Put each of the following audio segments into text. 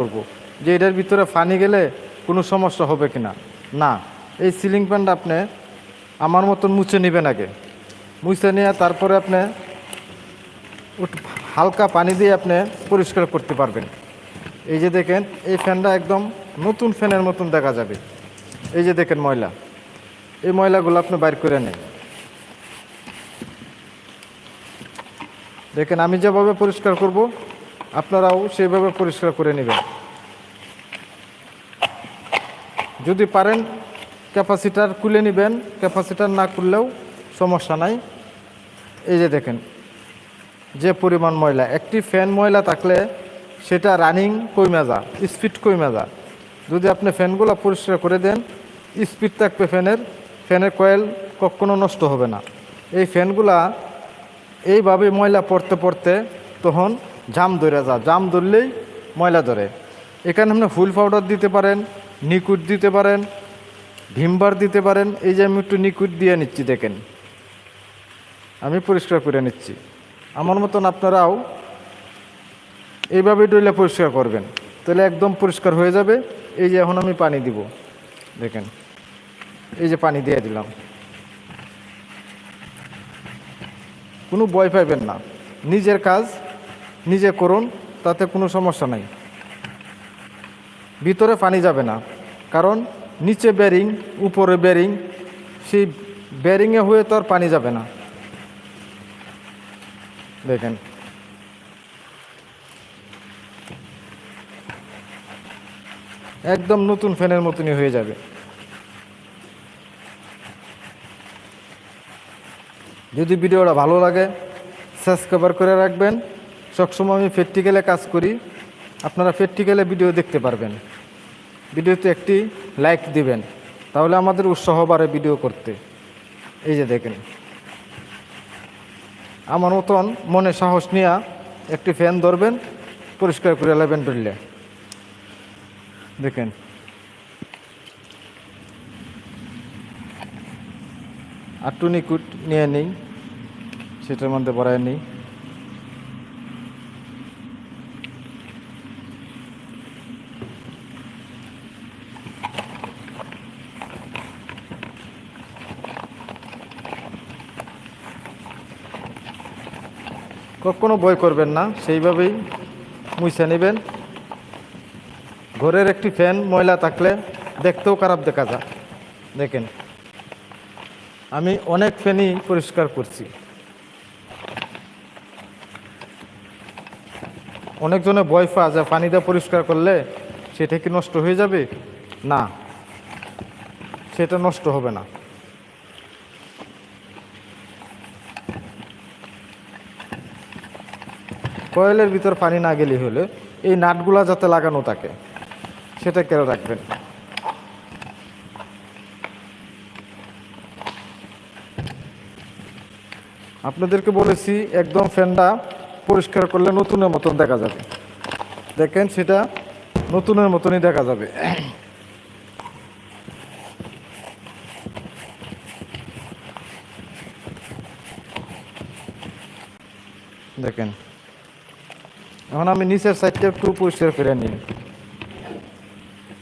করব। যে এটার ভিতরে পানি গেলে কোনো সমস্যা হবে কি না? না। এই সিলিং ফ্যানটা আপনি আমার মতন মুছে নেবেন আগে। মুছে নিয়ে তারপরে আপনি হালকা পানি দিয়ে আপনি পরিষ্কার করতে পারবেন। এই যে দেখেন, এই ফ্যানটা একদম নতুন ফ্যানের মতন দেখা যাবে। এই যে দেখেন ময়লা। এই ময়লাগুলো আপনি বাইর করে নেন। দেখেন, আমি যেভাবে পরিষ্কার করব আপনারাও সেভাবে পরিষ্কার করে নেবেন। যদি পারেন ক্যাপাসিটার খুলে নেবেন, ক্যাপাসিটার না খুললেও সমস্যা নাই। এই যে দেখেন, যে পরিমাণ ময়লা, একটি ফ্যান ময়লা থাকলে সেটা রানিং কমে যা স্পিড কমে যা যদি আপনি ফ্যানগুলো পরিষ্কার করে দেন, স্পিড থাকবে ফ্যানের ফ্যানের কয়েল কখনো নষ্ট হবে না। এই ফ্যানগুলা এইভাবে ময়লা পড়তে পড়তে তখন জাম ধরে যা, জাম ধরলেই ময়লা ধরে। এখানে আপনি ফুল পাউডার দিতে পারেন নিকুট দিতে পারেন ভিমবার দিতে পারেন, এই যে আমি একটু নিকুট দিয়ে নিচ্ছি, দেখেন। আমি পরিষ্কার করে নিচ্ছি। আমার মতন আপনারাও এইভাবে ডইলে পরিষ্কার করবেন। তাহলে একদম পরিষ্কার হয়ে যাবে। এই যে এখন আমি পানি দিব, দেখেন। এই যে পানি দিয়ে দিলাম। কোনো ভয় পাইবেন না। নিজের কাজ নিজে করুন, তাতে কোনো সমস্যা নাই। ভিতরে পানি যাবে না, কারণ নিচে ব্যারিং উপরে ব্যারিং সেই ব্যারিংয়ে হয়ে তো আর পানি যাবে না। দেখেন। একদম নতুন ফ্যানের মতনই হয়ে যাবে। যদি ভিডিওটা ভালো লাগে সাবস্ক্রাইবার করে রাখবেন। সবসময় আমি প্র্যাকটিক্যালে কাজ করি। আপনারা প্র্যাকটিক্যালে ভিডিও দেখতে পারবেন। ভিডিওতে একটি লাইক দিবেন। তাহলে আমাদের উৎসাহ বাড়ে ভিডিও করতে। এই যে দেখেন। আমার মতন মনে সাহস নিয়ে একটি ফ্যান ধরবেন, পরিষ্কার করে নেবেন ধরলে। দেখেন। আর টুনিকুট নিয়ে নিই, সেটার মধ্যে ভরায় নিই। কখনো বই করবেন না, সেইভাবেই মুছে নেবেন। ঘরের একটি ফ্যান, ময়লা থাকলে দেখতেও খারাপ দেখা যায়। দেখেন, আমি অনেক ফ্যানই পরিষ্কার করছি। অনেকজনে ভয় যায় পানি দিয়ে পরিষ্কার করলে সেটা কি নষ্ট হয়ে যাবে? না, সেটা নষ্ট হবে না। কয়েলের ভিতর পানি না গেলে হলে এই নাটগুলা যাতে লাগানো থাকে, সেটা কেন রাখবেন। আপনাদেরকে বলেছি, একদম ফ্যানটা পরিষ্কার করলে নতুনের মতন দেখা যাবে। দেখেন, সেটা নতুনের মতনই দেখা যাবে। দেখেন এখন আমি নিচের সাইডটা একটু পরিষ্কার করে নিই।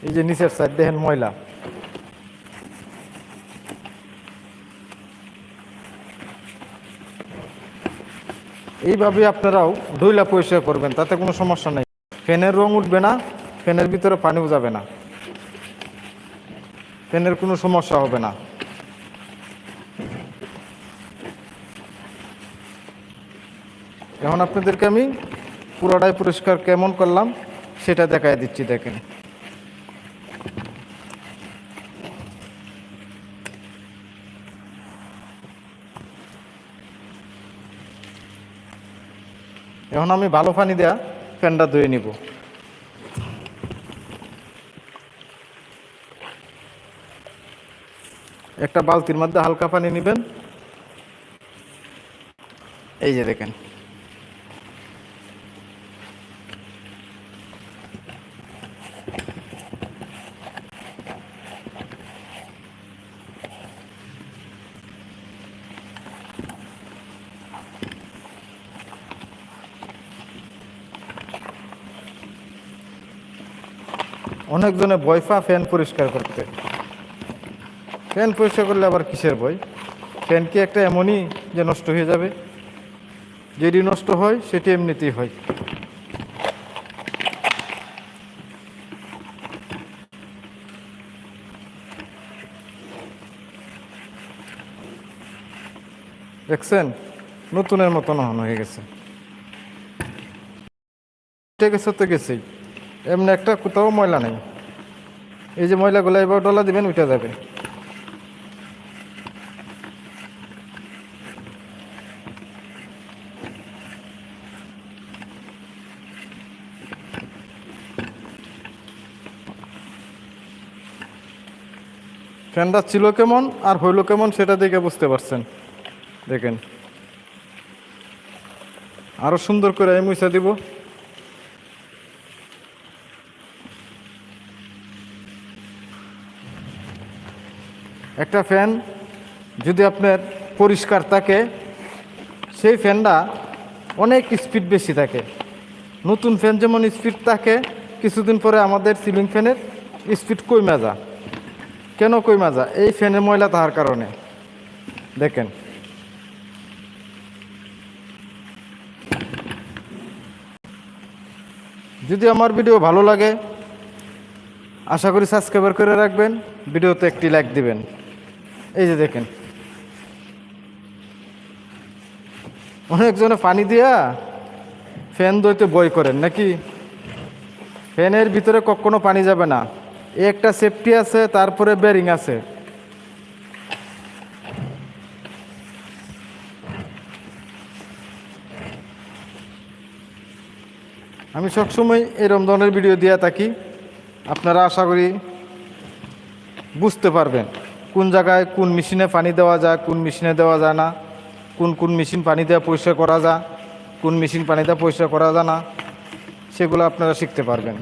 এই যে নিচের সাইড, দেখেন ময়লা। এইভাবে আপনারাও ধুইলা পরিষ্কার করবেন, তাতে কোনো সমস্যা নেই। ফ্যানের রং উঠবে না, ফ্যানের ভিতরে পানিও যাবে না। ফ্যানের কোনো সমস্যা হবে না। এখন আপনাদেরকে আমি পুরোটাই পরিষ্কার কেমন করলাম, সেটা দেখায় দিচ্ছি, দেখেন। এখন আমি ভালো পানি দেয়া ফ্যানটা ধুয়ে নিব। একটা বালতির মধ্যে হালকা পানি নেবেন। এই যে দেখেন। অনেকজনে ভয় পা ফ্যান পরিষ্কার করতে। ফ্যান পরিষ্কার করলে আবার কিসের বই ফ্যান কি একটা এমনই যে নষ্ট হয়ে যাবে? যেটি নষ্ট হয়, সেটি এমনিতেই হয়। দেখছেন? নতুনের মতন হন হয়ে গেছে। গেছে তো গেছেই। এমনি একটা কোথাও ময়লা নেই। এই যে ময়লাগুলো এবার ডলা দিবেন, উঠে যাবে। ফ্যানটা ছিল কেমন, আর হইল কেমন সেটা দেখে বুঝতে পারছেন। দেখেন। আরও সুন্দর করে আমি মুছা দিব। একটা ফ্যান যদি আপনার পরিষ্কার থাকে, সেই ফ্যানটা অনেক স্পিড বেশি থাকে। নতুন ফ্যান যেমন স্পিড থাকে, কিছুদিন পরে আমাদের সিলিং ফ্যানের স্পিড কমে যা কেন কমে যা এই ফ্যানের ময়লা তাহার কারণে। দেখেন। যদি আমার ভিডিও ভালো লাগে, আশা করি সাবস্ক্রাইবার করে রাখবেন, ভিডিওতে একটি লাইক দিবেন। এই যে দেখেন। অনেকজনে পানি দিয়া ফ্যান দইতে বই করেন, নাকি? ফ্যানের ভিতরে কখনো পানি যাবে না। একটা সেফটি আছে, তারপরে বেরিং আছে। আমি সবসময় এরম ধরনের ভিডিও দিয়ে থাকি। আপনারা আশা করি বুঝতে পারবেন। কোন জায়গায় কোন মেশিনে পানি দেওয়া যায়, কোন মেশিনে দেওয়া যায় না, কোন কোন মেশিন পানি দেওয়া পরিষ্কার করা যায়, কোন মেশিন পানি দেওয়া পরিষ্কার করা যায় না, সেগুলো আপনারা শিখতে পারবেন।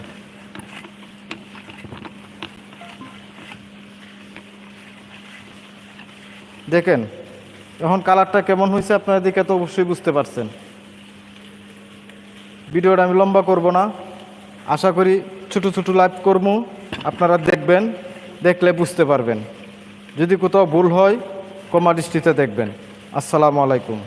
দেখেন, এখন কালারটা কেমন হয়েছে আপনারা দিকে তো অবশ্যই বুঝতে পারছেন। ভিডিওটা আমি লম্বা করব না, আশা করি ছোট ছোট লাইভ করব, আপনারা দেখবেন, দেখলে বুঝতে পারবেন। যদি কোথাও ভুল হয় কমা দৃষ্টিতে দেখবেন। আসসালামু আলাইকুম।